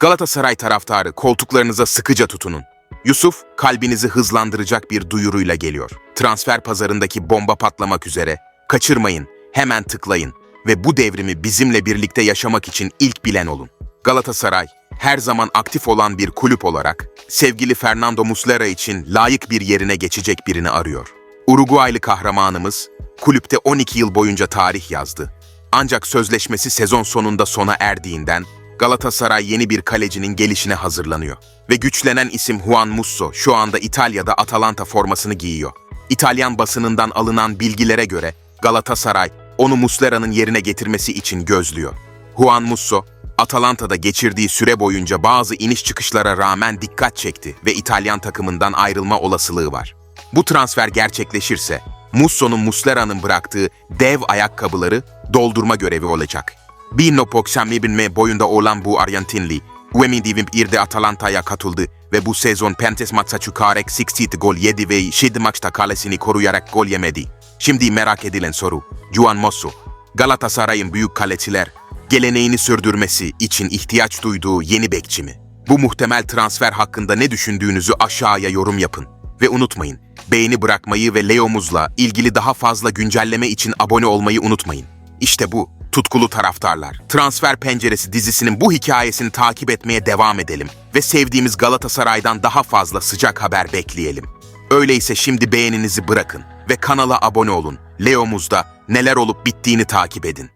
Galatasaray taraftarı koltuklarınıza sıkıca tutunun. Yusuf kalbinizi hızlandıracak bir duyuruyla geliyor. Transfer pazarındaki bomba patlamak üzere. Kaçırmayın, hemen tıklayın ve bu devrimi bizimle birlikte yaşamak için ilk bilen olun. Galatasaray her zaman aktif olan bir kulüp olarak sevgili Fernando Muslera için layık bir yerine geçecek birini arıyor. Uruguaylı kahramanımız kulüpte 12 yıl boyunca tarih yazdı. Ancak sözleşmesi sezon sonunda sona erdiğinden Galatasaray yeni bir kalecinin gelişine hazırlanıyor. Ve güçlenen isim Juan Musso şu anda İtalya'da Atalanta formasını giyiyor. İtalyan basınından alınan bilgilere göre Galatasaray onu Muslera'nın yerine getirmesi için gözlüyor. Juan Musso, Atalanta'da geçirdiği süre boyunca bazı iniş çıkışlara rağmen dikkat çekti ve İtalyan takımından ayrılma olasılığı var. Bu transfer gerçekleşirse Musso'nun Muslera'nın bıraktığı dev ayakkabıları doldurma görevi olacak. 1.91 boyunda olan bu Arjantinli, Uemi irde Atalanta'ya katıldı ve bu sezon Pentes maça çıkarak 67 gol yedi ve 7 maçta kalesini koruyarak gol yemedi. Şimdi merak edilen soru, Juan Musso, Galatasaray'ın büyük kaleciler, geleneğini sürdürmesi için ihtiyaç duyduğu yeni bekçi mi? Bu muhtemel transfer hakkında ne düşündüğünüzü aşağıya yorum yapın. Ve unutmayın, beğeni bırakmayı ve Leo'muzla ilgili daha fazla güncelleme için abone olmayı unutmayın. İşte bu, tutkulu taraftarlar. Transfer Penceresi dizisinin bu hikayesini takip etmeye devam edelim ve sevdiğimiz Galatasaray'dan daha fazla sıcak haber bekleyelim. Öyleyse şimdi beğeninizi bırakın ve kanala abone olun. Leo'muzda neler olup bittiğini takip edin.